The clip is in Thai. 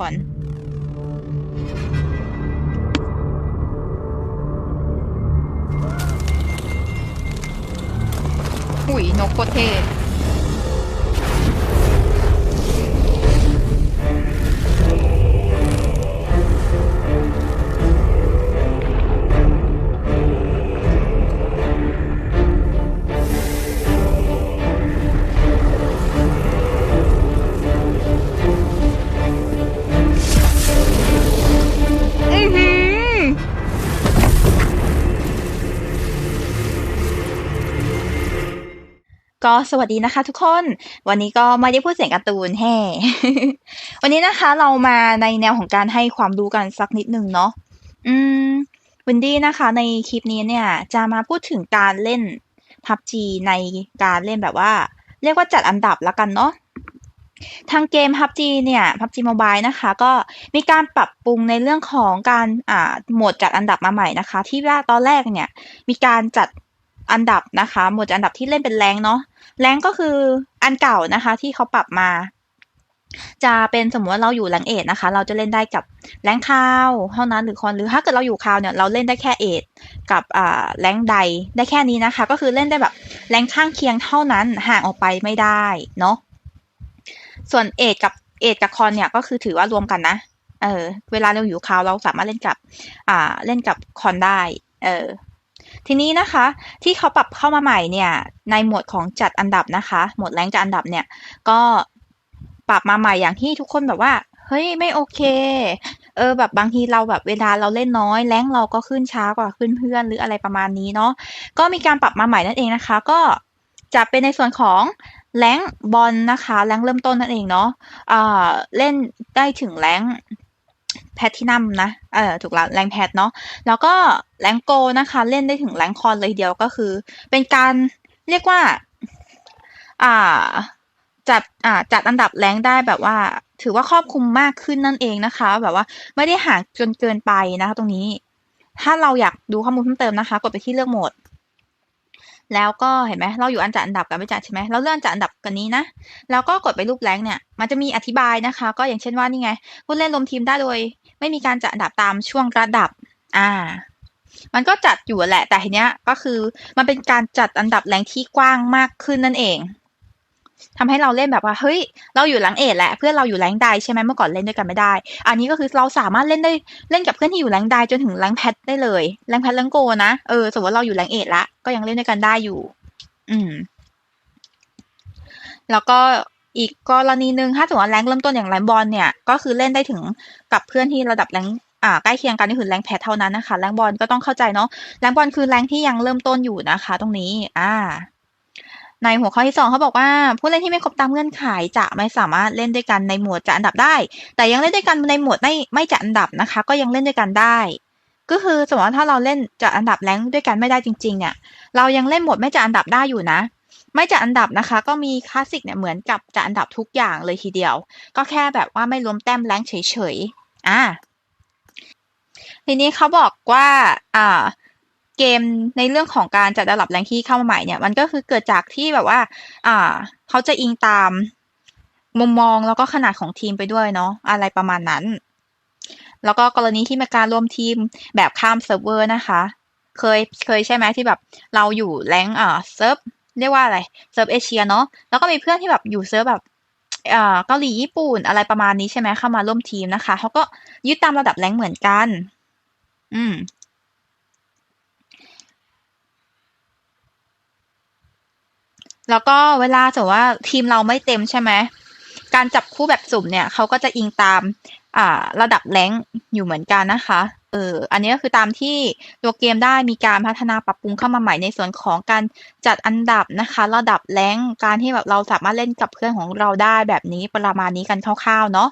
ก่อนอุ้ยนกโคตรเท่ ก็สวัสดีนะคะทุกคน วันนี้ก็ไม่ได้พูดเสียงการ์ตูนแฮ่วันนี้นะคะเรามาในแนวของการให้ความรู้กันสักนิดนึงเนาะอืมวินดี้นะคะ ในคลิปนี้เนี่ย จะมาพูดถึงการเล่น PUBG ในการเล่นแบบว่า เรียกว่าจัดอันดับแล้วกันเนาะทางเกม PUBG เนี่ย PUBG Mobile นะคะ ก็มีการปรับปรุงในเรื่องของการอ่าโหมดจัดอันดับมาใหม่นะคะ ที่ว่าตอนแรกเนี่ย มีการจัด อันดับนะคะ หมดจัดอันดับที่เล่นเป็นแรงเนาะแรงก็คืออันเก่านะคะ ที่เขาปรับมา จะเป็นสมมติว่าเราอยู่แรงเอทนะคะ เราจะเล่นได้กับแรงคาวเท่านั้นหรือคอนหรือถ้าเกิดเราอยู่คาวเนี่ยเราเล่นได้แค่เอทกับอ่าแรงใดได้แค่นี้นะคะ ก็คือเล่นได้แบบแรงข้างเคียงเท่านั้นห่างออกไปไม่ได้เนาะส่วนเอทกับเอทกับคอนเนี่ยก็คือถือว่ารวมกันนะเออเวลาเราอยู่คาวเราสามารถเล่นกับ อ่า เล่นกับคอนได้ เออ ทีนี้นะคะ ที่เขาปรับเข้ามาใหม่เนี่ยในหมวดของจัดอันดับนะคะ หมวดแรงจัดอันดับเนี่ยก็ปรับมาใหม่อย่างที่ทุกคนแบบว่าเฮ้ยไม่โอเค เออแบบบางทีเราแบบเวลาเราเล่นน้อยแรงเราก็ขึ้นช้ากว่าขึ้นเพื่อนหรืออะไรประมาณนี้เนาะก็มีการปรับมาใหม่นั่นเองนะคะ ก็จะเป็นในส่วนของแรงบอลนะคะแรงเริ่มต้นนั่นเองเนาะอ่าเล่นได้ถึงแรง แพททินัมนะ เออถูกแล้วแรงแพทเนาะ แล้วก็แรงโกนะคะ เล่นได้ถึงแรงคอนเลยเดียวก็คือ เป็นการเรียกว่า อ่า จัด อ่า จัดอันดับแรงได้แบบว่า ถือว่าครอบคลุมมากขึ้นนั่นเองนะคะ แบบว่าไม่ได้ห่างจนเกินไปนะคะ ตรงนี้ ถ้าเราอยากดูข้อมูลเพิ่มเติมนะคะ กดไปที่เลือกโหมดแล้วก็เห็นไหมเราอยู่อันจัดอันดับกับไม่จัดใช่ไหมเราเลื่อนจัดอันดับกันนี้นะแล้วก็กดไปรูปแรงเนี่ย มันจะมีอธิบายนะคะ ก็อย่างเช่นว่านี่ไงผู้เล่นรวมทีมได้โดย ไม่มีการจัดอันดับตามช่วงระดับ อ่า มันก็จัดอยู่แหละ แต่ทีเนี้ยก็คือมันเป็นการจัดอันดับแรงที่กว้างมากขึ้นนั่นเองทำให้เราเล่นแบบว่า เฮ้ย เราอยู่แรงเอทแหละ เพื่อนเราอยู่แรงใดใช่ไหมเมื่อก่อนเล่นด้วยกันไม่ได้ อันนี้ก็คือเราสามารถเล่นได้เล่นกับเพื่อนที่อยู่แรงใดจนถึงแรงแพทได้เลย แรงแพทแรงโกนะ เออ สมมติว่าเราอยู่แรงเอทละ ก็ยังเล่นด้วยกันได้อยู่ อืมแล้วก็ อีกกรณีหนึ่งถ้าสมมติว่าแรงเริ่มต้นอย่างแรงบอลเนี่ยก็คือเล่นได้ถึงกับเพื่อนที่ระดับแรงอ่าใกล้เคียงกันนี่คือแรงแพทเท่านั้นนะคะแรงบอลก็ต้องเข้าใจเนาะแรงบอลคือแรงที่ยังเริ่มต้นอยู่นะคะ ตรงนี้อ่าในหัวข้อที่สองเขาบอกว่า ผู้เล่นที่ไม่ครบตามเงื่อนไขจะไม่สามารถเล่นด้วยกันในหมวดจัดอันดับได้ แต่ยังเล่นด้วยกันในหมวดไม่ไม่จัดอันดับนะคะ ก็ยังเล่นด้วยกันได้ ก็คือสมมติว่าถ้าเราเล่นจัดอันดับแรงด้วยกันไม่ได้จริง ๆ เนี่ย เรายังเล่นหมวดไม่จัดอันดับได้อยู่นะ ไม่จัดอันดับนะคะ ก็มีคลาสสิกเนี่ยเหมือนกับจัดอันดับทุกอย่างเลยทีเดียว ก็แค่แบบว่าไม่รวมแต้มแรงเฉยๆอ่าทีนี้เขาบอกว่าอ่าเกมในเรื่องของการจัดระดับแรงที่เข้ามาใหม่เนี่ยมันก็คือเกิดจากที่แบบว่าอ่าเขาจะอิงตามมุมมองแล้วก็ขนาดของทีมไปด้วยเนาะอะไรประมาณนั้น แล้วก็กรณีที่มีการรวมทีมแบบข้ามเซิร์ฟเวอร์นะคะ เคยเคยใช่ไหมที่แบบเราอยู่แรงอ่าเซิร์ฟ เรียกว่าอะไรเซิร์ฟเอเชียเนาะแล้วก็มีเพื่อนที่แบบอยู่เซิร์ฟแบบเกาหลีญี่ปุ่นอะไรประมาณนี้ใช่ไหมเข้ามาร่วมทีมนะคะเขาก็ยึดตามระดับแรงเหมือนกัน อืมแล้วก็เวลาสมมติว่าทีมเราไม่เต็มใช่ไหมการจับคู่แบบสุ่มเนี่ยเขาก็จะอิงตามอ่าระดับแรงอยู่เหมือนกันนะคะ เอออันนี้ก็คือตามที่ตัวเกมได้มีการพัฒนาปรับปรุงเข้ามาใหม่ในส่วนของการจัดอันดับนะคะ ระดับแรงการที่แบบเราสามารถเล่นกับเพื่อนของเราได้แบบนี้ประมาณนี้กันคร่าวๆเนาะ